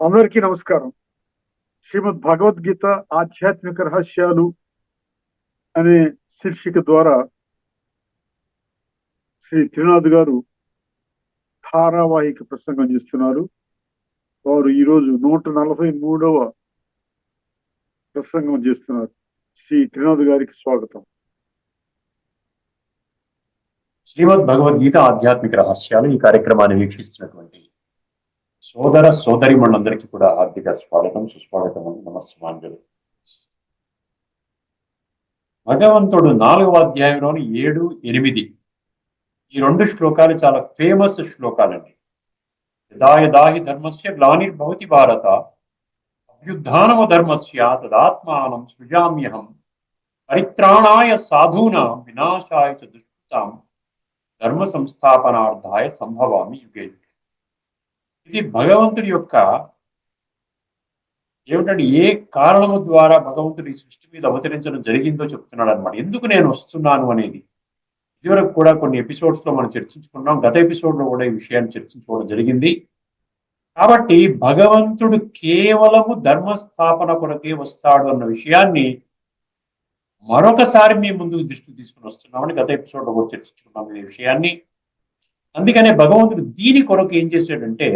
అందరికీ నమస్కారం. శ్రీమద్ భగవద్గీత ఆధ్యాత్మిక రహస్యాలు అనే శీర్షిక ద్వారా శ్రీ త్రినాథ్ గారు ధారావాహిక ప్రసంగం చేస్తున్నారు. వారు ఈరోజు నూట నలభై మూడవ ప్రసంగం చేస్తున్నారు. శ్రీ త్రినాథ్ గారికి స్వాగతం. శ్రీమద్ భగవద్గీత ఆధ్యాత్మిక రహస్యాలు ఈ కార్యక్రమాన్ని వీక్షిస్తున్నటువంటి సోదర సోదరి మనందరికీ కూడా హార్దిక స్వాగతం సుస్వాగతం అని నమస్మాంజలు భగవంతుడు నాలుగవ అధ్యాయంలోని ఏడు ఎనిమిది. ఈ రెండు శ్లోకాలు చాలా ఫేమస్ శ్లోకాలండి. యదాయదాహి ధర్మస్య గ్లానిర్భవతి భారత అభ్యుద్ధానవ ధర్మస్య తదాత్మానం సృజామ్యహం పరిత్రాణాయ సాధూనాం వినాశాయ చ దుష్కృతాం ధర్మ సంస్థాపనార్థాయ సంభవామి యుగే ఇది భగవంతుడి యొక్క ఏమిటంటే ఏ కారణము ద్వారా భగవంతుడి ఈ సృష్టి మీద అవతరించడం జరిగిందో చెప్తున్నాడు అనమాట ఎందుకు నేను వస్తున్నాను అనేది? ఇదివరకు కూడా కొన్ని ఎపిసోడ్స్లో మనం చర్చించుకున్నాం. గత ఎపిసోడ్లో కూడా ఈ విషయాన్ని చర్చించుకోవడం జరిగింది. కాబట్టి భగవంతుడు కేవలము ధర్మస్థాపన కొరకే వస్తాడు అన్న విషయాన్ని మరొకసారి మీ ముందుకు దృష్టి తీసుకుని వస్తున్నామని గత ఎపిసోడ్లో కూడా చర్చించుకున్నాం ఈ విషయాన్ని. అందుకనే భగవంతుడు దీని కొరకు ఏం చేశాడంటే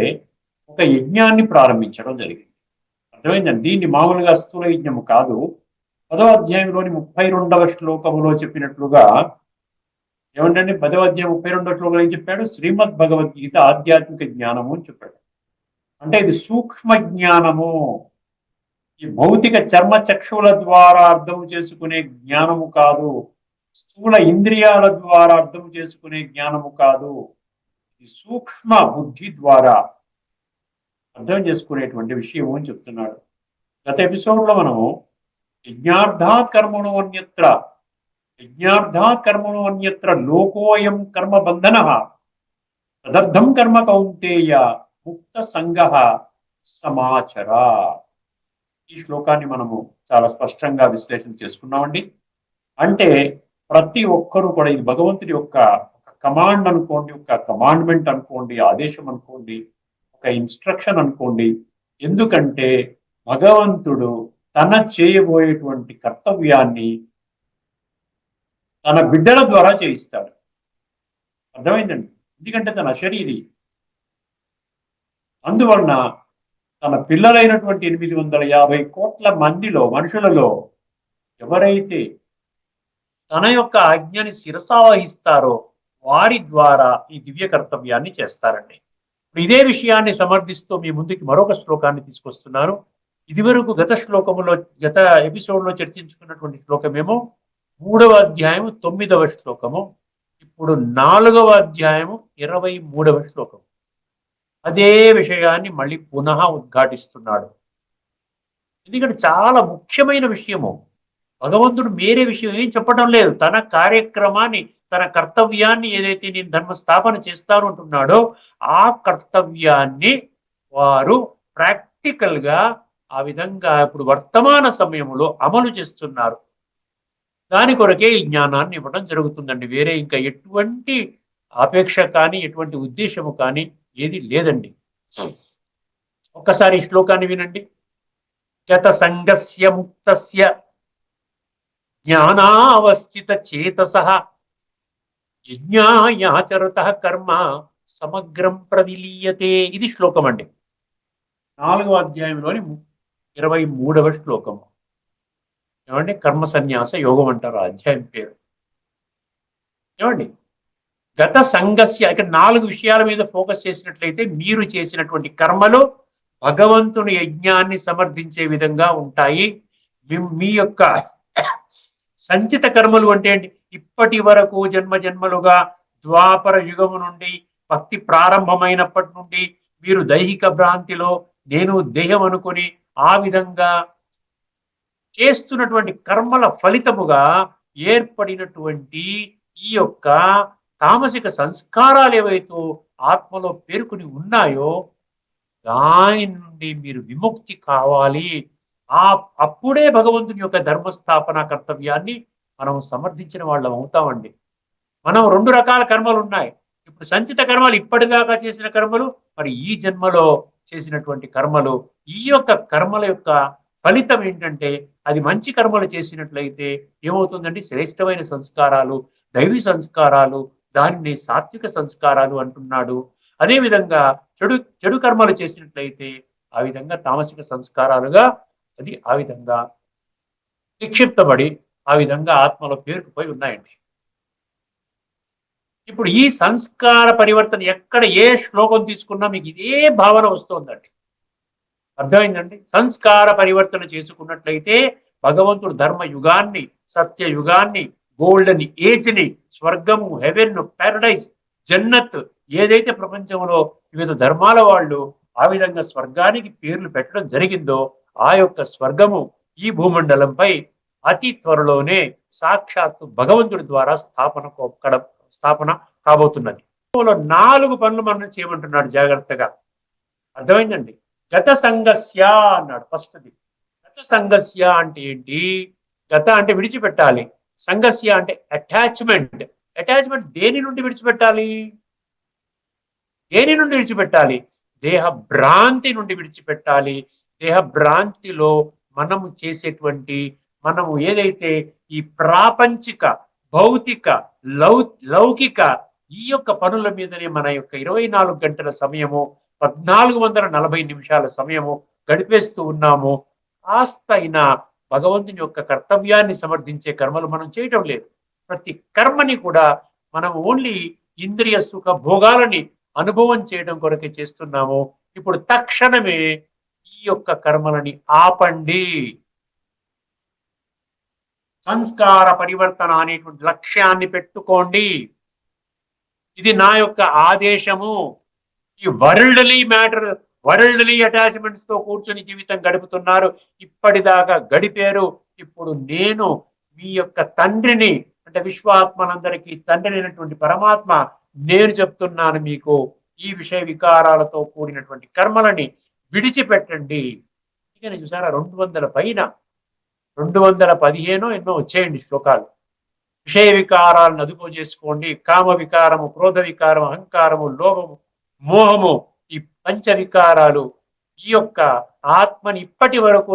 ఒక యజ్ఞాన్ని ప్రారంభించడం జరిగింది. అర్థమైందండి? దీన్ని మామూలుగా స్థూల యజ్ఞము కాదు. పదవ అధ్యాయంలోని ముప్పై రెండవ శ్లోకములో చెప్పినట్లుగా ఏమంటే పదవ అధ్యాయం ముప్పై రెండవ శ్లోకంలో ఏం చెప్పాడు? శ్రీమద్ భగవద్గీత ఆధ్యాత్మిక జ్ఞానము అని చెప్పాడు. అంటే ఇది సూక్ష్మ జ్ఞానము. ఈ భౌతిక చర్మ చక్షువుల ద్వారా అర్థం చేసుకునే జ్ఞానము కాదు. స్థూల ఇంద్రియాల ద్వారా అర్థం చేసుకునే జ్ఞానము కాదు. ఈ సూక్ష్మ బుద్ధి ద్వారా అర్థం చేసుకునేటువంటి విషయం అని చెప్తున్నాడు. గత ఎపిసోడ్లో మనం మనము యజ్ఞార్థాత్ కర్మను అన్యత్ర యజ్ఞార్థాత్ కర్మను అన్యత్ర లోకోయం కర్మ బంధన తదర్థం కర్మ కౌంతేయ ముక్త సంగ సమాచర. ఈ శ్లోకాన్ని మనము చాలా స్పష్టంగా విశ్లేషణ చేసుకున్నామండి. అంటే ప్రతి ఒక్కరూ కూడా ఇది భగవంతుడి యొక్క కమాండ్ అనుకోండి ఒక కమాండ్మెంట్ అనుకోండి ఆదేశం అనుకోండి ఒక ఇన్స్ట్రక్షన్ అనుకోండి. ఎందుకంటే భగవంతుడు తన చేయబోయేటువంటి కర్తవ్యాన్ని తన బిడ్డల ద్వారా చేయిస్తాడు. అర్థమైందండి? ఎందుకంటే తన శరీరి. అందువలన తన పిల్లలైనటువంటి ఎనిమిది వందల యాభై కోట్ల మందిలో మనుషులలో ఎవరైతే తన యొక్క ఆజ్ఞని శిరసావహిస్తారో వారి ద్వారా ఈ దివ్య కర్తవ్యాన్ని చేస్తారండి. ఇదే విషయాన్ని సమర్థిస్తూ మీ ముందుకి మరొక శ్లోకాన్ని తీసుకొస్తున్నారు ఇదివరకు గత శ్లోకములో గత ఎపిసోడ్లో చర్చించుకున్నటువంటి శ్లోకమేమో? మూడవ అధ్యాయము తొమ్మిదవ శ్లోకము. ఇప్పుడు నాలుగవ అధ్యాయము ఇరవై మూడవ శ్లోకం అదే విషయాన్ని మళ్ళీ పునః ఉద్ఘాటిస్తున్నాడు. ఎందుకంటే చాలా ముఖ్యమైన విషయము. భగవంతుడు వేరే విషయం ఏం చెప్పడం లేదు. తన కార్యక్రమాన్ని తన కర్తవ్యాన్ని ఏదైతే నేను ధర్మ స్థాపన చేస్తాను అంటున్నాడో ఆ కర్తవ్యాన్ని వారు ప్రాక్టికల్గా ఆ విధంగా ఇప్పుడు వర్తమాన సమయంలో అమలు చేస్తున్నారు. దాని కొరకే ఈ జ్ఞానాన్ని ఇవ్వడం జరుగుతుందండి. వేరే ఇంకా ఎటువంటి అపేక్ష కానీ ఎటువంటి ఉద్దేశము కానీ ఏది లేదండి. ఒక్కసారి ఈ శ్లోకాన్ని వినండి. గత సంగస్య ముక్తస్య జ్ఞానావస్థిత చేతస యజ్ఞాయాచరత కర్మ సమగ్రం ప్రవిలీయతే ఇది శ్లోకం అండి. నాలుగవ అధ్యాయంలోని ఇరవై మూడవ శ్లోకము ఏమండి? కర్మ సన్యాస యోగం అంటారు ఆ అధ్యాయం పేరు. ఏమండి? గత సంఘస్య ఇక్కడ నాలుగు విషయాల మీద ఫోకస్ చేసినట్లయితే మీరు చేసినటువంటి కర్మలు భగవంతుని యజ్ఞాన్ని సమర్థించే విధంగా ఉంటాయి. మీ యొక్క సంచిత కర్మలు అంటే ఏంటి? ఇప్పటి వరకు జన్మ జన్మలుగా ద్వాపర యుగము నుండి భక్తి ప్రారంభమైనప్పటి నుండి మీరు దైహిక భ్రాంతిలో నేను దేహం అనుకుని ఆ విధంగా చేస్తున్నటువంటి కర్మల ఫలితముగా ఏర్పడినటువంటి ఈ యొక్క తామసిక సంస్కారాలు ఏవైతే ఆత్మలో పేర్కొని ఉన్నాయో దాని నుండి మీరు విముక్తి కావాలి. ఆ అప్పుడే భగవంతుని యొక్క ధర్మస్థాపన కర్తవ్యాన్ని మనం సమర్థించిన వాళ్ళం అవుతామండి. మనం రెండు రకాల కర్మలు ఉన్నాయి. ఇప్పుడు సంచిత కర్మలు ఇప్పటిదాకా చేసిన కర్మలు మరి ఈ జన్మలో చేసినటువంటి కర్మలు ఈ యొక్క కర్మల యొక్క ఫలితం ఏంటంటే అది మంచి కర్మలు చేసినట్లయితే ఏమవుతుందంటే శ్రేష్టమైన సంస్కారాలు దైవీ సంస్కారాలు దానిని సాత్విక సంస్కారాలు అంటున్నాడు. అదేవిధంగా చెడు చెడు కర్మలు చేసినట్లయితే ఆ విధంగా తామసిక సంస్కారాలుగా అది ఆ విధంగా నిక్షిప్తబడి ఆ విధంగా ఆత్మలో పేరుకుపోయి ఉన్నాయండి. ఇప్పుడు ఈ సంస్కార పరివర్తన ఎక్కడ ఏ శ్లోకం తీసుకున్నా మీకు ఇదే భావన వస్తుందండి. అర్థమైందండి? సంస్కార పరివర్తన చేసుకున్నట్లయితే భగవంతుడు ధర్మ యుగాన్ని సత్య యుగాన్ని గోల్డెన్ ఏజ్ని స్వర్గము హెవెన్ పారడైజ్ జన్నత్ ఏదైతే ప్రపంచంలో వివిధ ధర్మాల వాళ్ళు ఆ విధంగా స్వర్గానికి పేర్లు పెట్టడం జరిగిందో ఆ యొక్క స్వర్గము ఈ భూమండలంపై అతి త్వరలోనే సాక్షాత్తు భగవంతుడి ద్వారా స్థాపన స్థాపన కాబోతున్నది. నాలుగు పనులు మనం చేయమంటున్నాడు జాగ్రత్తగా. అర్థమైందండి? గత సంగస్య అన్నాడు ఫస్ట్ది. గత సంగస్య అంటే ఏంటి? గత అంటే విడిచిపెట్టాలి. సంగస్య అంటే అటాచ్మెంట్. అటాచ్మెంట్ దేని నుండి విడిచిపెట్టాలి? దేని నుండి విడిచిపెట్టాలి? దేహ భ్రాంతి నుండి విడిచిపెట్టాలి. దేహభ్రాంతిలో మనము చేసేటువంటి మనము ఏదైతే ఈ ప్రాపంచిక భౌతిక లౌ లౌకిక ఈ యొక్క పనుల మీదనే మన యొక్క ఇరవై నాలుగు గంటల సమయము పద్నాలుగు వందల నలభై నిమిషాల సమయము గడిపేస్తూ ఉన్నాము కాస్త అయినా భగవంతుని యొక్క కర్తవ్యాన్ని సమర్థించే కర్మలు మనం చేయటం లేదు. ప్రతి కర్మని కూడా మనం ఓన్లీ ఇంద్రియ సుఖ భోగాలని అనుభవం చేయడం కొరకే చేస్తున్నాము. ఇప్పుడు తక్షణమే యొక్క కర్మలని ఆపండి. సంస్కార పరివర్తన అనేటువంటి లక్ష్యాన్ని పెట్టుకోండి. ఇది నా యొక్క ఆదేశము. ఈ వరల్డ్లీ మ్యాటర్ వరల్డ్లీ అటాచ్మెంట్స్తో కూర్చొని జీవితం గడుపుతున్నారు. ఇప్పటిదాకా గడిపారు. ఇప్పుడు నేను మీ యొక్క తండ్రిని అంటే విశ్వాత్మలందరికీ తండ్రి అయినటువంటి పరమాత్మ నేను చెప్తున్నాను మీకు ఈ విషయ వికారాలతో కూడినటువంటి కర్మలని విడిచిపెట్టండి. ఇక చూసారా రెండు వందల పైన రెండు వందల పదిహేను ఎన్నో వచ్చేయండి శ్లోకాలు. విషయ వికారాలను అదుపు చేసుకోండి. కామ వికారము క్రోధ వికారము అహంకారము లోభము మోహము ఈ పంచ వికారాలు ఈ యొక్క ఆత్మని ఇప్పటి వరకు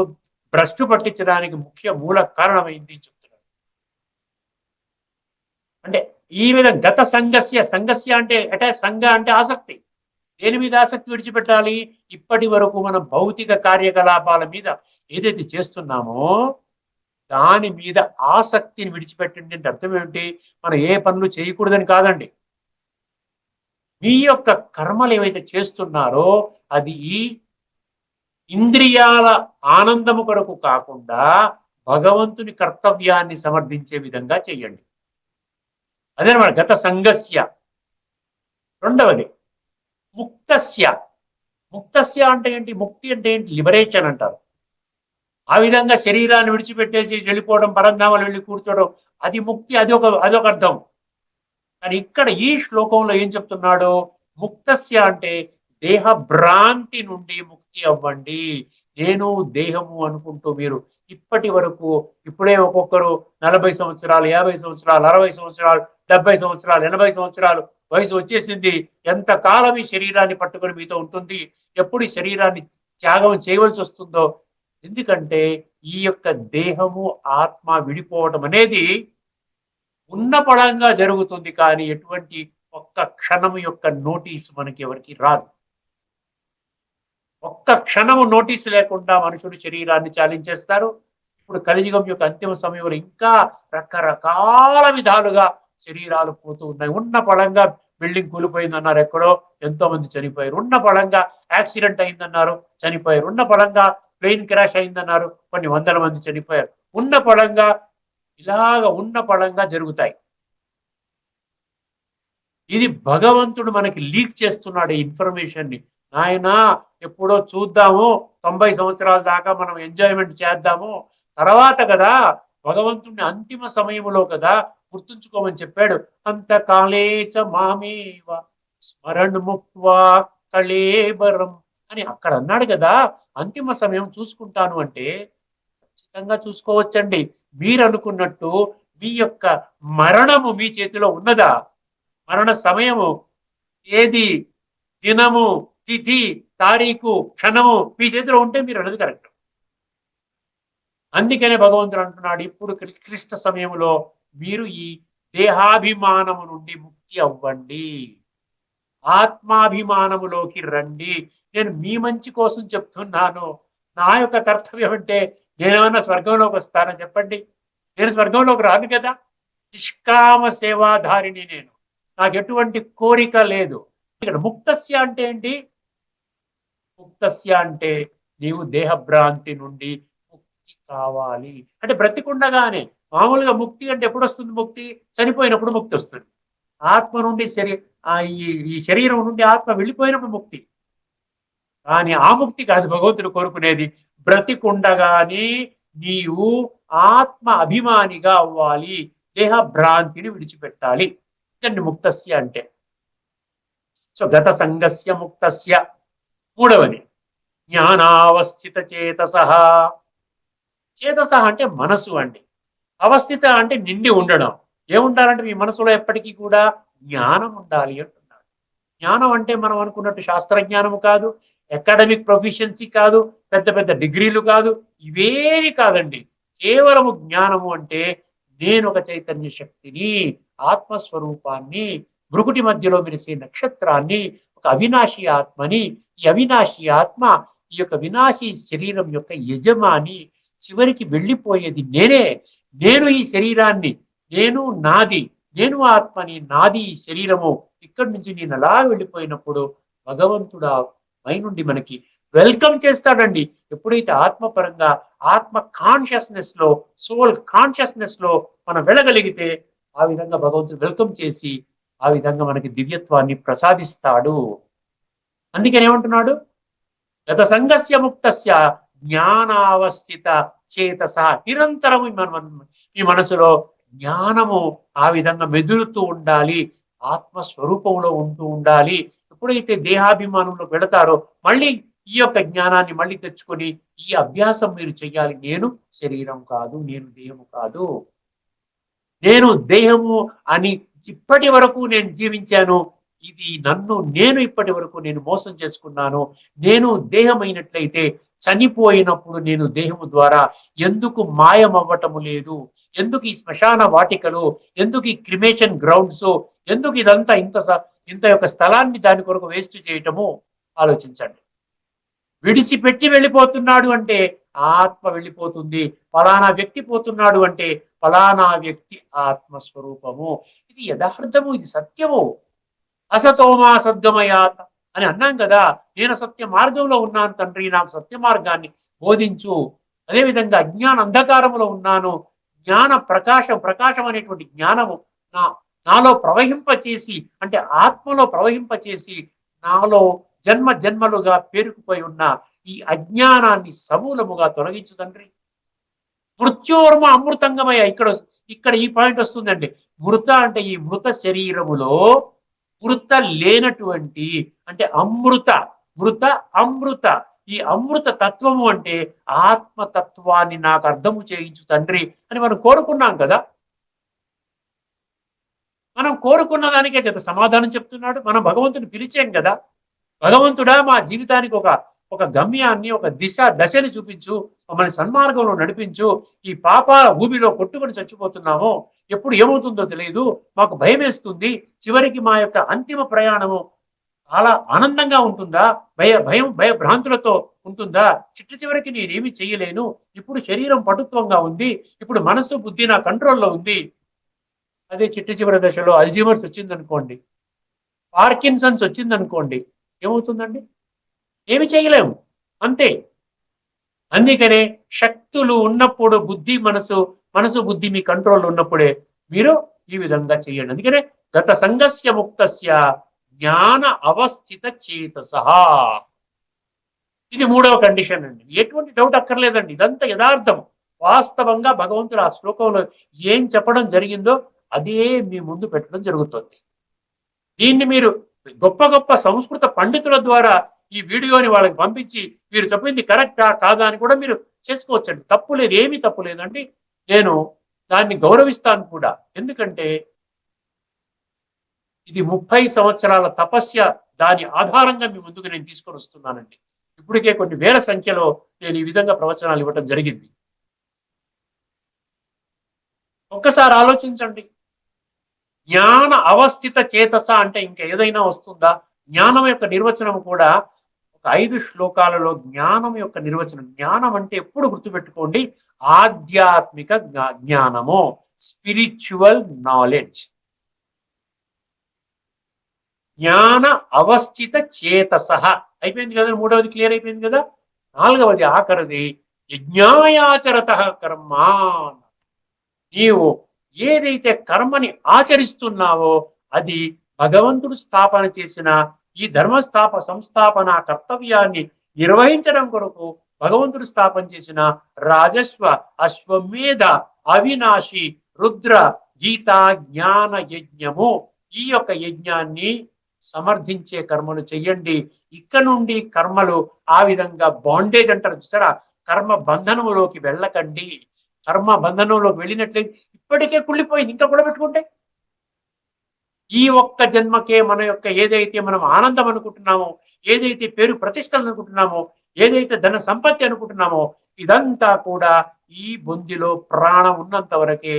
భ్రష్టు పట్టించడానికి ముఖ్య మూల కారణమైంది చెప్తున్నారు. అంటే ఈ విధంగా గత సంఘస్య సంఘస్య అంటే అంటే సంఘ అంటే ఆసక్తి. దేని మీద ఆసక్తి విడిచిపెట్టాలి? ఇప్పటి వరకు మన భౌతిక కార్యకలాపాల మీద ఏదైతే చేస్తున్నామో దాని మీద ఆసక్తిని విడిచిపెట్టండి అంటే అర్థం ఏమిటి? మనం ఏ పనులు చేయకూడదని కాదండి. మీ యొక్క కర్మలు ఏవైతే చేస్తున్నారో అది ఈ ఇంద్రియాల ఆనందము కొరకు కాకుండా భగవంతుని కర్తవ్యాన్ని సమర్థించే విధంగా చెయ్యండి అదేనమాట గత సంఘస్య రెండవది ముక్తస్య. ముక్తస్య అంటే ఏంటి? ముక్తి అంటే ఏంటి? లిబరేషన్ అంటారు. ఆ విధంగా శరీరాన్ని విడిచిపెట్టేసి వెళ్ళిపోవడం పరంధామాలు వెళ్ళి కూర్చోవడం అది ముక్తి అది ఒక అదొక అర్థం. కానీ ఇక్కడ ఈ శ్లోకంలో ఏం చెప్తున్నాడు? ముక్తస్య అంటే దేహ భ్రాంతి నుండి ముక్తి అవ్వండి. నేను దేహము అనుకుంటూ మీరు ఇప్పటి వరకు ఇప్పుడే ఒక్కొక్కరు నలభై సంవత్సరాలు యాభై సంవత్సరాలు అరవై సంవత్సరాలు డెబ్బై సంవత్సరాలు ఎనభై సంవత్సరాలు వయసు వచ్చేసింది. ఎంత కాలం ఈ శరీరాన్ని పట్టుకొని మీతో ఉంటుంది? ఎప్పుడు ఈ శరీరాన్ని త్యాగం చేయవలసి వస్తుందో? ఎందుకంటే ఈ యొక్క దేహము ఆత్మ విడిపోవటం అనేది ఉన్నపడంగా జరుగుతుంది కానీ ఎటువంటి ఒక్క క్షణం యొక్క నోటీస్ మనకి ఎవరికి రాదు. ఒక్క క్షణము నోటీస్ లేకుండా మనుషులు శరీరాన్ని చాలించేస్తారు. ఇప్పుడు కలియుగం యొక్క అంతిమ సమయంలో ఇంకా రకరకాల విధాలుగా శరీరాలు పోతూ ఉన్నాయి. ఉన్న పడంగా బిల్డింగ్ కూలిపోయిందన్నారు ఎక్కడో ఎంతో మంది చనిపోయారు. ఉన్న పడంగా యాక్సిడెంట్ అయిందన్నారు చనిపోయారు. ఉన్న పడంగా ప్లేన్ క్రాష్ అయిందన్నారు కొన్ని వందల మంది చనిపోయారు. ఉన్న పడంగా ఇలాగ ఉన్న పడంగా జరుగుతాయి. ఇది భగవంతుడు మనకి లీక్ చేస్తున్నాడు ఈ ఇన్ఫర్మేషన్ని నాయన ఎప్పుడో చూద్దాము. తొంభై సంవత్సరాల దాకా మనం ఎంజాయ్మెంట్ చేద్దాము. తర్వాత కదా భగవంతుడిని అంతిమ సమయంలో కదా గుర్తుంచుకోమని చెప్పాడు. అంత కాళేచ మామేవ స్మరణ్ ముక్వా కళేబరం అని అక్కడ అన్నాడు కదా. అంతిమ సమయం చూసుకుంటాను అంటే ఖచ్చితంగా చూసుకోవచ్చండి. మీరు అనుకున్నట్టు మీ యొక్క మరణము మీ చేతిలో ఉన్నదా? మరణ సమయము ఏది? దినము తిథి తారీఖు క్షణము మీ చేతిలో ఉంటే మీరు అన్నది కరెక్ట్ అందుకనే భగవంతుడు అంటున్నాడు ఇప్పుడు క్లిష్ట సమయంలో మీరు ఈ దేహాభిమానము నుండి ముక్తి అవ్వండి. ఆత్మాభిమానములోకి రండి. నేను మీ మంచి కోసం చెప్తున్నాను. నా యొక్క కర్తవ్యం అంటే నేనేమన్నా స్వర్గంలోకి వస్తానని చెప్పండి. నేను స్వర్గంలోకి రాను కదా. నిష్కామ సేవాధారిని నేను. నాకు ఎటువంటి కోరిక లేదు. ఇక్కడ ముక్తస్య అంటే ఏంటి? ముక్తస్య అంటే నీవు దేహభ్రాంతి నుండి ముక్తి కావాలి. అంటే బ్రతికుండగానే మామూలుగా ముక్తి అంటే ఎప్పుడు వస్తుంది ముక్తి? చనిపోయినప్పుడు ముక్తి వస్తుంది. ఆత్మ నుండి శరీ ఆ ఈ శరీరం నుండి ఆత్మ వెళ్ళిపోయినప్పుడు ముక్తి. కానీ ఆ ముక్తి కాదు భగవంతుడు కోరుకునేది. బ్రతికుండగానే నీవు ఆత్మ అభిమానిగా అవ్వాలి. దేహ భ్రాంతిని విడిచిపెట్టాలి ముక్తస్య అంటే. సో గత సంగస్య ముక్తస్య. మూడవది జ్ఞానావస్థిత చేతస. చేతస అంటే మనసు అండి. అవస్థిత అంటే నిండి ఉండడం. ఏముండాలంటే మీ మనసులో ఎప్పటికీ కూడా జ్ఞానం ఉండాలి అంటున్నాడు. జ్ఞానం అంటే మనం అనుకున్నట్టు శాస్త్రజ్ఞానము కాదు అకాడమిక్ ప్రొఫిషియన్సీ కాదు పెద్ద పెద్ద డిగ్రీలు కాదు ఇవేవి కాదండి. కేవలము జ్ఞానము అంటే నేను ఒక చైతన్య శక్తిని ఆత్మస్వరూపాన్ని భృకుటి మధ్యలో మెరిసే నక్షత్రాన్ని ఒక అవినాశి ఆత్మని ఈ అవినాశి ఆత్మ ఈ యొక్క వినాశీ శరీరం యొక్క యజమాని చివరికి వెళ్ళిపోయేది నేనే. నేను ఈ శరీరాన్ని నేను నాది నేను ఆత్మని నాది ఈ శరీరము. ఇక్కడి నుంచి నేను అలా వెళ్ళిపోయినప్పుడు భగవంతుడు ఆ పై నుండి మనకి వెల్కమ్ చేస్తాడండి. ఎప్పుడైతే ఆత్మపరంగా ఆత్మ కాన్షియస్నెస్లో సోల్ కాన్షియస్నెస్లో మనం వెళ్ళగలిగితే ఆ విధంగా భగవంతుడు వెల్కమ్ చేసి ఆ విధంగా మనకి దివ్యత్వాన్ని ప్రసాదిస్తాడు. అందుకని ఏమంటున్నాడు? గత సంఘస్య ముక్తస్య జ్ఞానావస్థిత చేతస నిరంతరము మీ ఈ మనసులో జ్ఞానము ఆ విధంగా మెదులుతూ ఉండాలి ఆత్మ స్వరూపంలో ఉంటూ ఉండాలి. ఎప్పుడైతే దేహాభిమానంలో పెడతారో మళ్ళీ ఈ యొక్క జ్ఞానాన్ని మళ్ళీ తెచ్చుకొని ఈ అభ్యాసం మీరు చేయాలి నేను శరీరం కాదు నేను దేహము కాదు. నేను దేహము అని ఇప్పటి వరకు నేను జీవించాను. ఇది నన్ను నేను ఇప్పటి వరకు నేను మోసం చేసుకున్నాను. నేను దేహమైనట్లయితే చనిపోయినప్పుడు నేను దేహము ద్వారా ఎందుకు మాయమవ్వటము లేదు? ఎందుకు ఈ శ్మశాన వాటికలు ఎందుకు ఈ క్రిమేషన్ గ్రౌండ్స్ ఎందుకు ఇదంతా ఇంత స- ఇంత యొక్క స్థలాన్ని దాని కొరకు వేస్ట్ చేయటము? ఆలోచించండి. విడిచిపెట్టి వెళ్ళిపోతున్నాడు అంటే ఆత్మ వెళ్ళిపోతుంది. ఫలానా వ్యక్తి పోతున్నాడు అంటే ఫలానా వ్యక్తి ఆత్మస్వరూపము. ఇది యథార్థము ఇది సత్యము. అసతోమా సద్గమయాత్ అని అన్నాం కదా. నేను సత్య మార్గంలో ఉన్నాను తండ్రి నాకు సత్య మార్గాన్ని బోధించు. అదేవిధంగా అజ్ఞాన అంధకారములో ఉన్నాను. జ్ఞాన ప్రకాశం ప్రకాశం అనేటువంటి జ్ఞానము నా నాలో ప్రవహింపచేసి అంటే ఆత్మలో ప్రవహింపచేసి నాలో జన్మ జన్మలుగా పేరుకుపోయి ఉన్న ఈ అజ్ఞానాన్ని సమూలముగా తొలగించు తండ్రి. మృత్యోర్మ అమృతంగమయ్య ఇక్కడ ఇక్కడ ఈ పాయింట్ వస్తుందండి. మృత అంటే ఈ మృత శరీరములో మృత లేనటువంటి అంటే అమృత మృత అమృత. ఈ అమృత తత్వము అంటే ఆత్మతత్వాన్ని నాకు అర్థము చేయించు తండ్రి అని మనం కోరుకున్నాం కదా. మనం కోరుకున్న దానికే కదా సమాధానం చెప్తున్నాడు. మనం భగవంతుని పిలిచాం కదా. భగవంతుడా మా జీవితానికి ఒక ఒక గమ్యాన్ని ఒక దిశ దశని చూపించు. మమ్మల్ని సన్మార్గంలో నడిపించు. ఈ పాపాల భూమిలో కొట్టుకొని చచ్చిపోతున్నాము. ఎప్పుడు ఏమవుతుందో తెలియదు మాకు భయం వేస్తుంది చివరికి మా యొక్క అంతిమ ప్రయాణము చాలా ఆనందంగా ఉంటుందా? భయ భయం భయ భ్రాంతులతో ఉంటుందా? చిట్ట చివరికి నేనేమి చేయలేను ఇప్పుడు శరీరం పటుత్వంగా ఉంది. ఇప్పుడు మనస్సు బుద్ధి నా కంట్రోల్లో ఉంది. అదే చిట్ట చివరి దశలో అల్జీమర్స్ వచ్చిందనుకోండి. పార్కిన్సన్స్ వచ్చిందనుకోండి. ఏమవుతుందండి? ఏమి చేయలేము అంతే. అందుకనే శక్తులు ఉన్నప్పుడు బుద్ధి మనసు మనసు బుద్ధి మీ కంట్రోల్ ఉన్నప్పుడే మీరు ఈ విధంగా చేయండి. అందుకనే గత సంఘస్య ముక్తస్య జ్ఞాన అవస్థిత చేతస ఇది మూడవ కండిషన్ అండి. ఎటువంటి డౌట్ అక్కర్లేదండి. ఇదంతా యథార్థం. వాస్తవంగా భగవంతుడు ఆ శ్లోకంలో ఏం చెప్పడం జరిగిందో అదే మీ ముందు పెట్టడం జరుగుతుంది. దీన్ని మీరు గొప్ప గొప్ప సంస్కృత పండితుల ద్వారా ఈ వీడియోని వాళ్ళకి పంపించి మీరు చెప్పింది కరెక్టా కాదా అని కూడా మీరు చేసుకోవచ్చండి. తప్పు లేదు ఏమీ తప్పు లేదండి. నేను దాన్ని గౌరవిస్తాను కూడా. ఎందుకంటే ఇది ముప్పై సంవత్సరాల తపస్య దాని ఆధారంగా మీ ముందుకు నేను తీసుకొని వస్తున్నానండి. ఇప్పటికే కొన్ని వేల సంఖ్యలో నేను ఈ విధంగా ప్రవచనాలు ఇవ్వటం జరిగింది. ఒక్కసారి ఆలోచించండి. జ్ఞాన అవస్థిత చేతస అంటే ఇంకా ఏదైనా వస్తుందా? జ్ఞానం యొక్క నిర్వచనం కూడా ఐదు శ్లోకాలలో జ్ఞానం యొక్క నిర్వచనం జ్ఞానం అంటే ఎప్పుడు గుర్తుపెట్టుకోండి? ఆధ్యాత్మిక జ్ఞా- జ్ఞానము స్పిరిచువల్ నాలెడ్జ్ జ్ఞాన అవస్థిత చేతస. అయిపోయింది కదా మూడవది క్లియర్ అయిపోయింది కదా? నాలుగవది ఆఖరిది యజ్ఞాయాచరత కర్మ. నీవు ఏదైతే కర్మని ఆచరిస్తున్నావో అది భగవంతుడు స్థాపన చేసిన ఈ ధర్మస్థాప సంస్థాపన కర్తవ్యాన్ని నిర్వహించడం కొరకు భగవంతుడు స్థాపన చేసిన రాజస్వ అశ్వమేధ అవినాశి రుద్ర గీత జ్ఞాన యజ్ఞము. ఈ యొక్క యజ్ఞాన్ని సమర్థించే కర్మలు చెయ్యండి. ఇక్కడ నుండి కర్మలు ఆ విధంగా బాండేజ్ అంటారు చూసారా? కర్మ బంధనములోకి వెళ్ళకండి. కర్మ బంధనంలోకి వెళ్ళినట్లయితే ఇప్పటికే కుళ్ళిపోయింది. ఇంకా కూడా పెట్టుకుంటే ఈ ఒక్క జన్మకే మన యొక్క ఏదైతే మనం ఆనందం అనుకుంటున్నామో ఏదైతే పేరు ప్రతిష్టలు అనుకుంటున్నామో ఏదైతే ధన సంపత్తి అనుకుంటున్నామో ఇదంతా కూడా ఈ బొందిలో ప్రాణం ఉన్నంత వరకే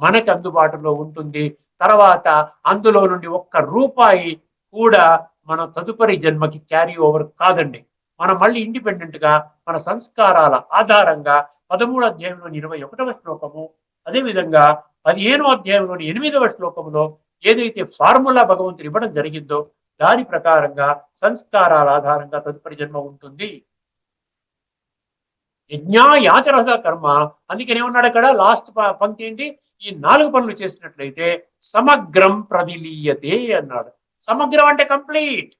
మనకి అందుబాటులో ఉంటుంది. తర్వాత అందులో నుండి ఒక్క రూపాయి కూడా మన తదుపరి జన్మకి క్యారీ ఓవర్ కాదండి. మనం మళ్ళీ ఇండిపెండెంట్గా మన సంస్కారాల ఆధారంగా పదమూడు అధ్యాయంలోని ఇరవై ఒకటవ శ్లోకము అదేవిధంగా పదిహేనో అధ్యాయంలోని ఎనిమిదవ శ్లోకములో ఏదైతే ఫార్ములా భగవంతుడు ఇవ్వడం జరిగిందో దాని ప్రకారంగా సంస్కారాల ఆధారంగా తదుపరి జన్మ ఉంటుంది. యజ్ఞాయాచరస కర్మ. అందుకని ఉన్నాడు అక్కడ? లాస్ట్ పంక్తి ఏంటి? ఈ నాలుగు పనులు చేసినట్లయితే సమగ్రం ప్రదిలీయతే అన్నాడు. సమగ్రం అంటే కంప్లీట్.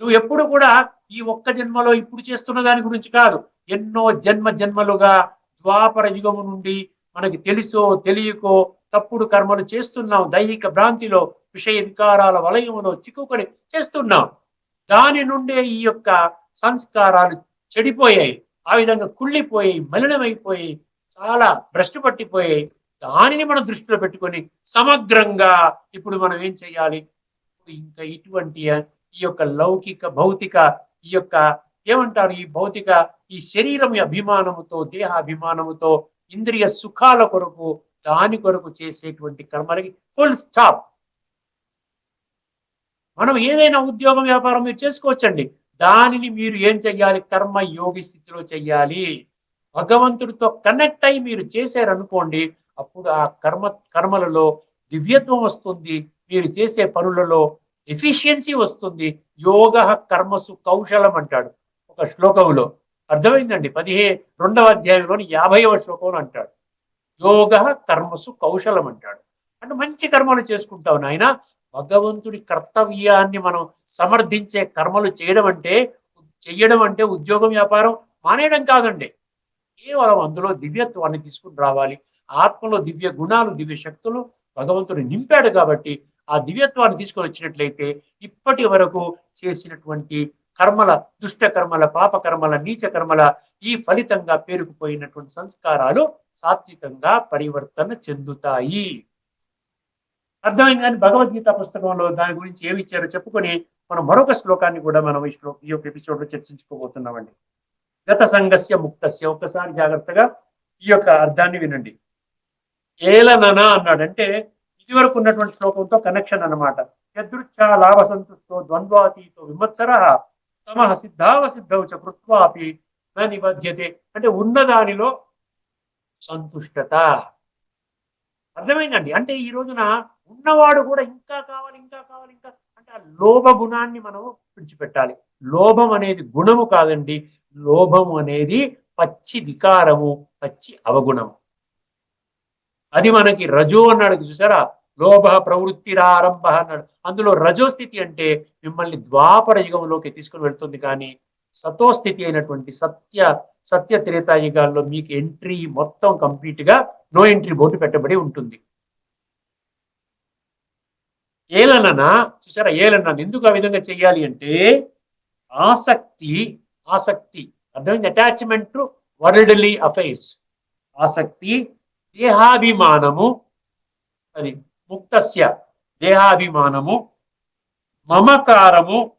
నువ్వు ఎప్పుడు కూడా ఈ ఒక్క జన్మలో ఇప్పుడు చేస్తున్న దాని గురించి కాదు. ఎన్నో జన్మ జన్మలుగా ద్వాపర యుగము నుండి మనకి తెలుసో తెలియకో తప్పుడు కర్మలు చేస్తున్నాం. దైహిక భ్రాంతిలో విషయ వికారాల వలయములో చిక్కుకొని చేస్తున్నాం. దాని నుండే ఈ యొక్క సంస్కారాలు చెడిపోయాయి. ఆ విధంగా కుళ్ళిపోయి మలినమైపోయి చాలా భ్రష్టు పట్టిపోయాయి. దానిని మనం దృష్టిలో పెట్టుకొని సమగ్రంగా ఇప్పుడు మనం ఏం చేయాలి? ఇంకా ఇటువంటి ఈ యొక్క లౌకిక భౌతిక ఈ యొక్క ఏమంటారు? ఈ భౌతిక ఈ శరీరం అభిమానముతో దేహ అభిమానముతో ఇంద్రియ సుఖాల కొరకు దాని కొరకు చేసేటువంటి కర్మలకి ఫుల్ స్టాప్ మనం ఏదైనా ఉద్యోగం వ్యాపారం మీరు చేసుకోవచ్చండి. దానిని మీరు ఏం చెయ్యాలి? కర్మ యోగి స్థితిలో చెయ్యాలి. భగవంతుడితో కనెక్ట్ అయి మీరు చేశారనుకోండి అప్పుడు ఆ కర్మ కర్మలలో దివ్యత్వం వస్తుంది. మీరు చేసే పనులలో ఎఫిషియన్సీ వస్తుంది. యోగ కర్మసు కౌశలం అంటాడు ఒక శ్లోకంలో. అర్థమైందండి? పదిహే రెండవ అధ్యాయంలోని యాభైవ శ్లోకం అంటాడు. యోగ కర్మసు కౌశలం అంటాడు. అంటే మంచి కర్మలు చేసుకుంటావు నాయన. భగవంతుడి కర్తవ్యాన్ని మనం సమర్థించే కర్మలు చేయడం అంటే చెయ్యడం అంటే ఉద్యోగం వ్యాపారం మానేయడం కాదండి. కేవలం అందులో దివ్యత్వాన్ని తీసుకుని రావాలి. ఆత్మలో దివ్య గుణాలు దివ్య శక్తులు భగవంతుడు నింపాడు కాబట్టి ఆ దివ్యత్వాన్ని తీసుకొని వచ్చినట్లయితే ఇప్పటి వరకు చేసినటువంటి కర్మల దుష్ట కర్మల పాప కర్మల నీచ కర్మల ఈ ఫలితంగా పేరుకుపోయినటువంటి సంస్కారాలు సాత్వికంగా పరివర్తన చెందుతాయి. అర్థమైంది కానీ భగవద్గీత పుస్తకంలో దాని గురించి ఏమి ఇచ్చారో చెప్పుకొని మనం మరొక శ్లోకాన్ని కూడా మనం ఈ శ్లో ఈ యొక్క ఎపిసోడ్లో చర్చించుకోబోతున్నామండి. గత సంఘస్య ముక్తస్య. ఒక్కసారి జాగ్రత్తగా ఈ యొక్క అర్థాన్ని వినండి. ఏలనన అన్నాడు. అంటే ఇది వరకు ఉన్నటువంటి శ్లోకంతో కనెక్షన్ అనమాట యదృచ్ఛా లాభ సంతుష్టో ద్వంద్వాతీతో విమత్సర తమ సిద్ధావసిద్ధం చ కృత్వాపి న నిబధ్యతే అంటే ఉన్నదానిలో సంతుష్టత. అర్థమైందండి? అంటే ఈ రోజున ఉన్నవాడు కూడా ఇంకా కావాలి ఇంకా కావాలి ఇంకా అంటే ఆ లోభ గుణాన్ని మనం విడిచిపెట్టాలి. లోభం అనేది గుణము కాదండి. లోభం అనేది పచ్చి వికారము పచ్చి అవగుణము. అది మనకి రజో అన్నాడు చూసారా? లోభ ప్రవృత్తిరారంభ అన్నాడు. అందులో రజోస్థితి అంటే మిమ్మల్ని ద్వాపర యుగంలోకి తీసుకుని వెళ్తుంది కానీ సతోస్థితి అయినటువంటి సత్య సత్య త్రేతాయుగాల్లో మీకు ఎంట్రీ మొత్తం కంప్లీట్గా నో ఎంట్రీ బోర్డు పెట్టబడి ఉంటుంది. ఏలనన? చూసారా? ఏలన ఎందుకు ఆ విధంగా చేయాలి అంటే ఆసక్తి ఆసక్తి. అర్థమైంది? అటాచ్మెంట్ టు వరల్డ్లీ అఫైర్స్ ఆసక్తి దేహాభిమానము. అది ముక్తస్య దేహాభిమానము మమకారము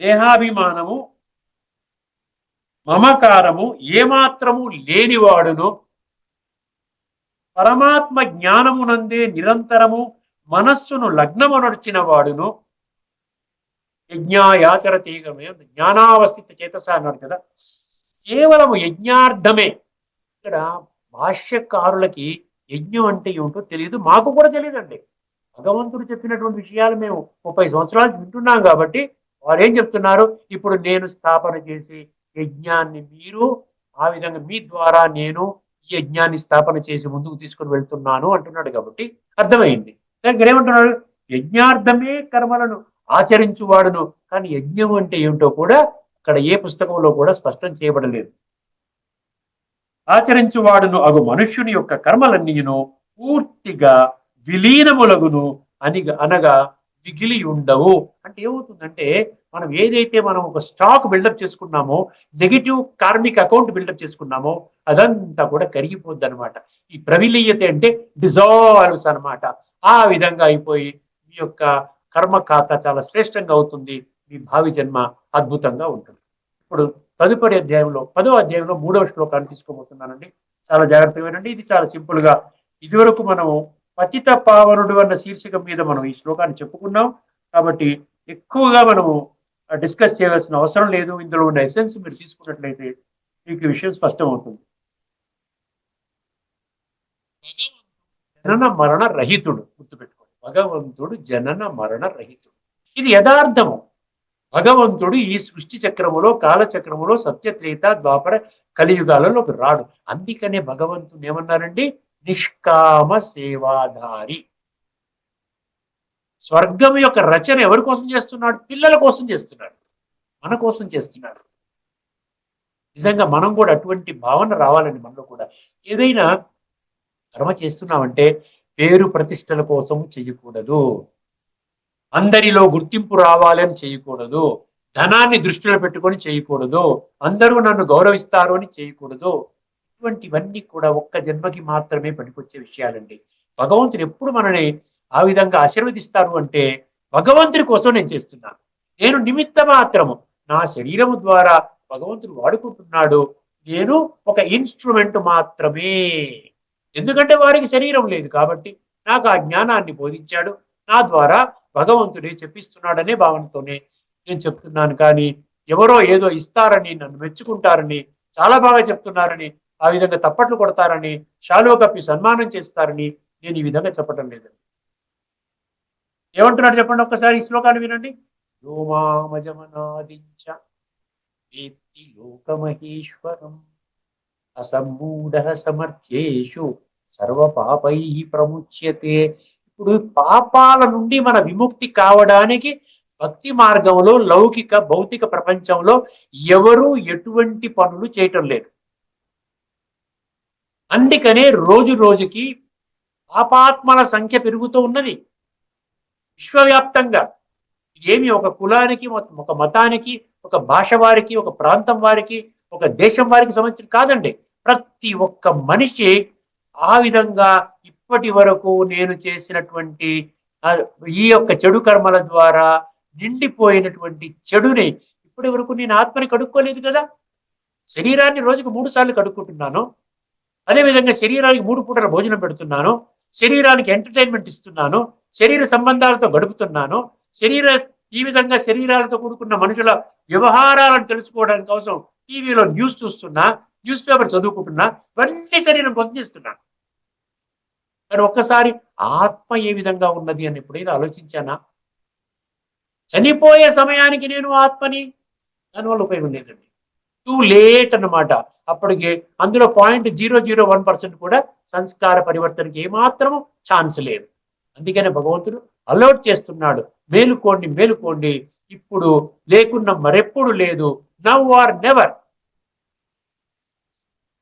దేహాభిమానము మమకారము ఏమాత్రము లేనివాడును. పరమాత్మ జ్ఞానమునందే నిరంతరము మనస్సును లగ్నమునర్చిన వాడును యజ్ఞాయాచరతీగమే జ్ఞానావస్థిత చేతస అన్నాడు కదా. కేవలము యజ్ఞార్థమే. ఇక్కడ భాష్యకారులకి యజ్ఞం అంటే ఏమిటో తెలియదు మాకు కూడా తెలియదండి భగవంతుడు చెప్పినటువంటి విషయాలు మేము ముప్పై సంవత్సరాలు వింటున్నాం కాబట్టి వారు ఏం చెప్తున్నారు? ఇప్పుడు నేను స్థాపన చేసి యజ్ఞాన్ని మీరు ఆ విధంగా మీ ద్వారా నేను ఈ యజ్ఞాన్ని స్థాపన చేసి ముందుకు తీసుకుని వెళ్తున్నాను అంటున్నాడు కాబట్టి అర్థమైంది. దగ్గర ఏమంటున్నాడు? యజ్ఞార్థమే కర్మలను ఆచరించువాడును. కానీ యజ్ఞం అంటే ఏమిటో కూడా అక్కడ ఏ పుస్తకంలో కూడా స్పష్టం చేయబడలేదు. ఆచరించువాడును అగు మనుష్యుని యొక్క కర్మలన్నీయును పూర్తిగా విలీనములగును అని అనగా మిగిలి ఉండవు అంటే ఏమవుతుందంటే మనం ఏదైతే మనం ఒక స్టాక్ బిల్డప్ చేసుకున్నామో నెగిటివ్ కార్మిక్ అకౌంట్ బిల్డప్ చేసుకున్నామో అదంతా కూడా కరిగిపోద్ది అనమాట ఈ ప్రవిలీయత అంటే డిజాల్వ్స్ అనమాట ఆ విధంగా అయిపోయి మీ యొక్క కర్మ ఖాతా చాలా శ్రేష్టంగా అవుతుంది. మీ భావి జన్మ అద్భుతంగా ఉంటుంది. ఇప్పుడు తదుపరి అధ్యాయంలో పదో అధ్యాయంలో మూడవ శ్లోకాన్ని తీసుకోబోతున్నానండి. చాలా జాగ్రత్తగా వినండి ఇది చాలా సింపుల్గా ఇదివరకు మనము పతిత పావనుడు అన్న శీర్షిక మీద మనం ఈ శ్లోకాన్ని చెప్పుకున్నాం. కాబట్టి ఎక్కువగా మనము డిస్కస్ చేయవలసిన అవసరం లేదు. ఇందులో ఉన్న ఎసెన్స్ మీరు తీసుకున్నట్లయితే మీకు విషయం స్పష్టం అవుతుంది జనన మరణ రహితుడు. గుర్తుపెట్టుకోండి. భగవంతుడు జనన మరణ రహితుడు. ఇది యథార్థము. భగవంతుడు ఈ సృష్టి చక్రములో కాలచక్రములో సత్యత్రేత ద్వాపర కలియుగాలలో రాడు. అందుకనే భగవంతుని ఏమన్నారండి? నిష్కామ సేవాధారి. స్వర్గం యొక్క రచన ఎవరి కోసం చేస్తున్నాడు? పిల్లల కోసం చేస్తున్నాడు. మన కోసం చేస్తున్నాడు. నిజంగా మనం కూడా అటువంటి భావన రావాలండి మనలో కూడా. ఏదైనా కర్మ చేస్తున్నామంటే పేరు ప్రతిష్టల కోసం చేయకూడదు. అందరిలో గుర్తింపు రావాలని చేయకూడదు. ధనాన్ని దృష్టిలో పెట్టుకొని చేయకూడదు. అందరూ నన్ను గౌరవిస్తారు అని చేయకూడదు. ఇటువంటివన్నీ కూడా ఒక్క జన్మకి మాత్రమే పనికొచ్చే విషయాలండి. భగవంతుడు ఎప్పుడు మనని ఆ విధంగా ఆశీర్వదిస్తారు అంటే భగవంతుడి కోసం నేను చేస్తున్నాను. నేను నిమిత్త మాత్రము నా శరీరము ద్వారా భగవంతుడు వాడుకుంటున్నాడు. నేను ఒక ఇన్స్ట్రుమెంట్ మాత్రమే. ఎందుకంటే వారికి శరీరం లేదు కాబట్టి నాకు ఆ జ్ఞానాన్ని బోధించాడు. నా ద్వారా భగవంతుడే చెప్పిస్తున్నాడనే భావనతోనే నేను చెప్తున్నాను. కానీ ఎవరో ఏదో ఇస్తారని నన్ను మెచ్చుకుంటారని చాలా బాగా చెప్తున్నారని ఆ విధంగా తప్పట్లు కొడతారని షాలో కప్పి సన్మానం చేస్తారని నేను ఈ విధంగా చెప్పటం లేదండి. ఏమంటున్నాడు చెప్పండి ఒక్కసారి ఈ శ్లోకాన్ని వినండి. వ్యోమామజమనాదించ వేత్తి లోకమహేశ్వరం అసమ్మూఢ సమర్థ్యేషు సర్వపాపై ప్రముచ్యతే ఇప్పుడు పాపాల నుండి మన విముక్తి కావడానికి భక్తి మార్గంలో లౌకిక భౌతిక ప్రపంచంలో ఎవరూ ఎటువంటి పనులు చేయటం లేదు. అందుకనే రోజు రోజుకి పాపాత్మల సంఖ్య పెరుగుతూ ఉన్నది. విశ్వవ్యాప్తంగా. ఏమి ఒక కులానికి ఒక మతానికి ఒక భాష వారికి ఒక ప్రాంతం వారికి ఒక దేశం వారికి సంబంధించిన కాదండి. ప్రతి ఒక్క మనిషి ఆ విధంగా ఇప్పటి వరకు నేను చేసినటువంటి ఈ యొక్క చెడు కర్మల ద్వారా నిండిపోయినటువంటి చెడుని ఇప్పటి వరకు నేను ఆత్మని కడుక్కోలేదు కదా. శరీరాన్ని రోజుకు మూడు సార్లు కడుక్కుంటున్నాను. అదేవిధంగా శరీరానికి మూడు పూటల భోజనం పెడుతున్నాను. శరీరానికి ఎంటర్టైన్మెంట్ ఇస్తున్నాను. శరీర సంబంధాలతో గడుపుతున్నాను. శరీర ఈ విధంగా శరీరాలతో కూడుకున్న మనుషుల వ్యవహారాలను తెలుసుకోవడానికి కోసం టీవీలో న్యూస్ చూస్తున్నా న్యూస్ పేపర్ చదువుకుంటున్నా ఇవన్నీ శరీరం కోసం చేస్తున్నాను కానీ ఒక్కసారి ఆత్మ ఏ విధంగా ఉన్నది అని ఎప్పుడైనా ఆలోచించానా? చనిపోయే సమయానికి నేను ఆత్మని? దానివల్ల ఉపయోగం లేదండి. టూ లేట్ అన్నమాట. అప్పటికి అందులో point zero zero one percent కూడా సంస్కార పరివర్తనకి ఏమాత్రము ఛాన్స్ లేదు. అందుకనే భగవంతుడు అలౌట్ చేస్తున్నాడు. మేలుకోండి మేలుకోండి. ఇప్పుడు లేకున్నా మరెప్పుడు లేదు. నవ్ ఆర్ నెవర్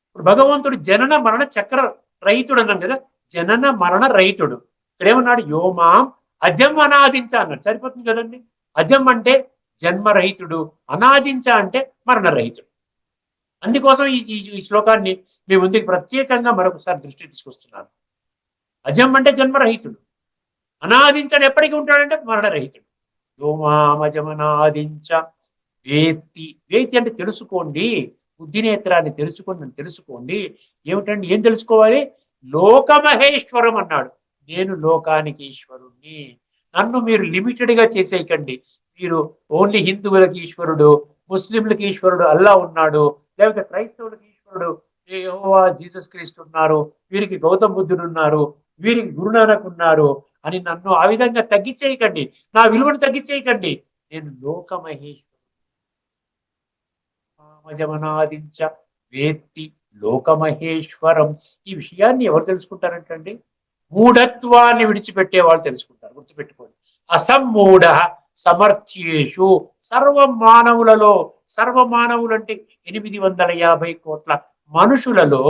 ఇప్పుడు భగవంతుడు జనన మరణ చక్ర రహితుడు అన్నాం కదా. జనన మరణ రైతుడు ఇక్కడేమన్నాడు? యోమాం అజం అనాదించ అన్నాడు సరిపోతుంది కదండి? అజం అంటే జన్మరహితుడు అనాదించ అంటే మరణరహితుడు అందుకోసం ఈ ఈ- శ్లోకాన్ని మీ ముందుకు ప్రత్యేకంగా మరొకసారి దృష్టి తీసుకొస్తున్నాను. అజం అంటే జన్మరహితుడు అనాదించని ఎప్పటికీ ఉంటాడంటే మరణరహితుడు యోమామజమనాదించ వేత్తి. వేత్తి అంటే తెలుసుకోండి. బుద్ధినేత్రాన్ని తెలుసుకోండి తెలుసుకోండి. ఏమిటండి? ఏం తెలుసుకోవాలి? లోకమహేశ్వరం అన్నాడు నేను లోకానికి ఈశ్వరుణ్ణి. నన్ను మీరు లిమిటెడ్గా చేసేయకండి. మీరు ఓన్లీ హిందువులకి ఈశ్వరుడు ముస్లింలకి ఈశ్వరుడు అల్లా ఉన్నాడు. లేకపోతే క్రైస్తవులకి ఈశ్వరుడు. యహోవా జీసస్ క్రీస్తు ఉన్నారు. వీరికి గౌతమ బుద్ధుడు ఉన్నారు. వీరికి గురునానక్ ఉన్నారు అని నన్ను ఆ విధంగా తగ్గించేయకండి నా విలువను తగ్గించేయకండి నేను లోకమహేశ్వరుడు కామజమనాదించ వేత్తి లోకమహేశ్వరం. ఈ విషయాన్ని ఎవరు తెలుసుకుంటారంటండి? మూఢత్వాన్ని విడిచిపెట్టే వాళ్ళు తెలుసుకుంటారు. గుర్తుపెట్టుకోండి. అసమ్మూఢ సమర్థ్యేషు. సర్వ మానవులలో సర్వ మానవులు అంటే ఎనిమిది వందల యాభై కోట్ల మనుషులలో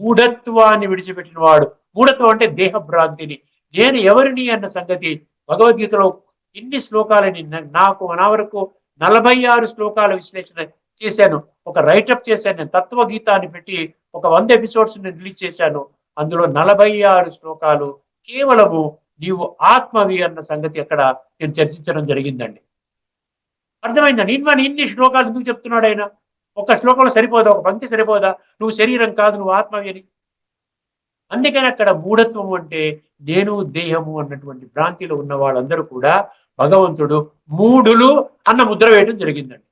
మూఢత్వాన్ని విడిచిపెట్టిన వాడు. మూఢత్వం అంటే దేహభ్రాంతిని. నేను ఎవరిని అన్న సంగతి భగవద్గీతలో ఇన్ని శ్లోకాలని నాకు నా వరకు నలభై ఆరు శ్లోకాల విశ్లేషణ చేశాను. ఒక రైటప్ చేశాను. నేను తత్వగీతాన్ని పెట్టి ఒక వంద ఎపిసోడ్స్ నేను రిలీజ్ చేశాను. అందులో నలభై ఆరు శ్లోకాలు కేవలము నీవు ఆత్మవి అన్న సంగతి అక్కడ నేను చర్చించడం జరిగిందండి. అర్థమైందండి నేను ఇన్ని శ్లోకాలు ఎందుకు చెప్తున్నాడు ఆయన? ఒక శ్లోకంలో సరిపోదా? ఒక పంక్తి సరిపోదా? నువ్వు శరీరం కాదు నువ్వు ఆత్మవి అని. అందుకని అక్కడ మూఢత్వం అంటే నేను దేహము అన్నటువంటి భ్రాంతిలో ఉన్న వాళ్ళందరూ కూడా భగవంతుడు మూఢులు అన్న ముద్ర వేయడం జరిగిందండి.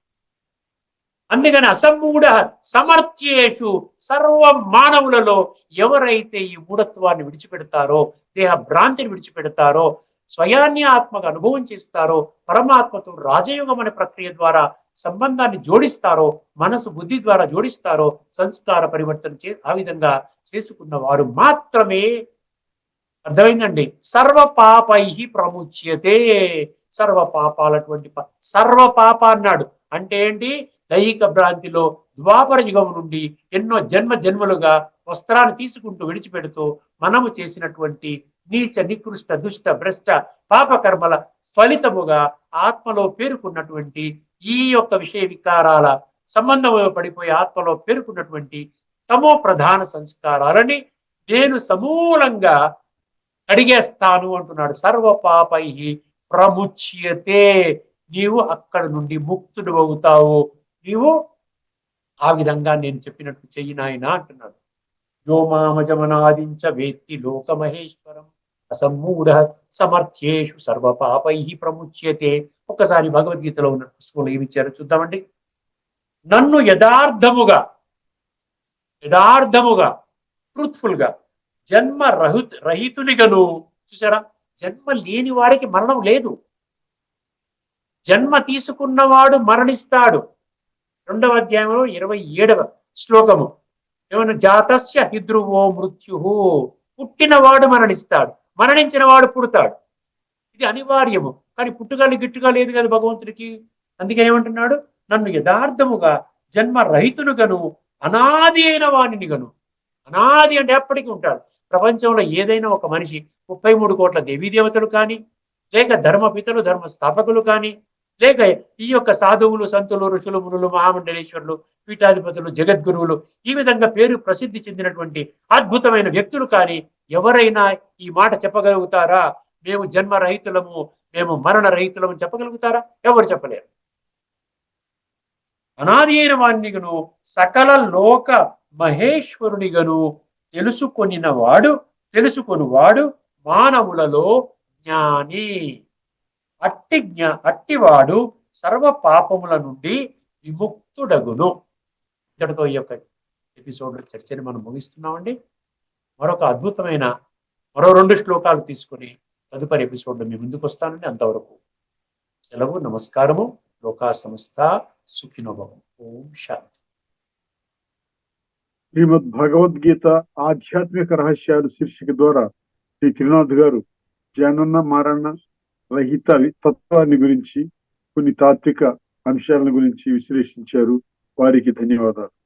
అందుకని అసమ్మూఢ సమర్థ్యేషు సర్వ మానవులలో ఎవరైతే ఈ మూఢత్వాన్ని విడిచిపెడతారో దేహ భ్రాంతిని విడిచిపెడతారో స్వయాన్ని ఆత్మగా అనుభవం చేస్తారో పరమాత్మతో రాజయోగం అనే ప్రక్రియ ద్వారా సంబంధాన్ని జోడిస్తారో మనసు బుద్ధి ద్వారా జోడిస్తారో సంస్కార పరివర్తన చే ఆ విధంగా చేసుకున్న వారు మాత్రమే. అర్థమైందండి? సర్వ పాపై ప్రముచ్యతే. సర్వ పాపాలటువంటి సర్వ పాప అన్నాడు. అంటే ఏంటి? దైహిక భ్రాంతిలో ద్వాపర యుగం నుండి ఎన్నో జన్మ జన్మలుగా వస్త్రాన్ని తీసుకుంటూ విడిచిపెడుతూ మనము చేసినటువంటి నీచ నికృష్ట దుష్ట భ్రష్ట పాపకర్మల ఫలితముగా ఆత్మలో పేరుకున్నటువంటి ఈ యొక్క విషయ వికారాల సంబంధంలో పడిపోయి ఆత్మలో పేరుకున్నటువంటి తమో ప్రధాన సంస్కారాలని నేను సమూలంగా అడిగేస్తాను అంటున్నాడు. సర్వ పాపై ప్రముచ్యతే. నీవు అక్కడ నుండి ముక్తుడు అవుతావు. నీవు ఆ విధంగా నేను చెప్పినట్లు చెయ్యి నాయన అంటున్నాడు. వ్యోమామజమనాదించ వేత్తి లోకమహేశ్వరం అసమ్మూఢ సమర్థ్యేషు సర్వ పాపై ప్రముచ్యతే. ఒక్కసారి భగవద్గీతలో ఉన్న పుస్తకంలో ఏమిచ్చారో చూద్దామండి. నన్ను యథార్థముగా యథార్థముగా ట్రూత్ఫుల్గా జన్మ రహిత రహితునిగను చూసారా జన్మ లేని వారికి మరణం లేదు. జన్మ తీసుకున్నవాడు మరణిస్తాడు. రెండవ అధ్యాయంలో ఇరవై ఏడవ శ్లోకము. ఏమన్నా జాతస్య హిద్రువో మృత్యు. పుట్టినవాడు మరణిస్తాడు. మరణించిన వాడు పుడతాడు. ఇది అనివార్యము. కానీ పుట్టుగాలి గిట్టుగా లేదు కదా భగవంతుడికి. అందుకే ఏమంటున్నాడు? నన్ను యథార్థముగా జన్మ రహితునుగను అనాది అయిన వాణిని గను అనాది అంటే ఎప్పటికీ ఉంటాడు. ప్రపంచంలో ఏదైనా ఒక మనిషి ముప్పై మూడు కోట్ల దేవీదేవతలు కానీ లేక ధర్మపితలు ధర్మ స్థాపకులు కానీ లేక ఈ యొక్క సాధువులు సంతులు ఋషులు మునులు మహామండలేశ్వరులు పీఠాధిపతులు జగద్గురువులు ఈ విధంగా పేరు ప్రసిద్ధి చెందినటువంటి అద్భుతమైన వ్యక్తులు కానీ ఎవరైనా ఈ మాట చెప్పగలుగుతారా? మేము జన్మ రహితులము మేము మరణ రహితులము చెప్పగలుగుతారా? ఎవరు చెప్పలేరు. అనాది అయిన వాణ్ణిగను సకల లోక మహేశ్వరునిగను తెలుసుకొనిన వాడు తెలుసుకొనివాడు మానవులలో జ్ఞాని. అట్టి జ్ఞా అట్టివాడు సర్వ పాపముల నుండి విముక్తుడగును. ఇంతటితో ఈ యొక్క ఎపిసోడ్ చర్చని మనం ముగిస్తున్నామండి. మరొక అద్భుతమైన మరో రెండు శ్లోకాలు తీసుకుని తదుపరి ఎపిసోడ్ మీ ముందుకు వస్తానండి. అంతవరకు సెలవు నమస్కారము లోకా సంస్థ సుఖినోభవం. ఓం శాంతి. శ్రీమద్ భగవద్గీత ఆధ్యాత్మిక రహస్యాలు శీర్షిక ద్వారా శ్రీ త్రినాథ్ గారు జనన్న మరణ రహిత తత్వాన్ని గురించి కొన్ని తాత్విక అంశాలను గురించి విశ్లేషించారు. వారికి ధన్యవాదాలు.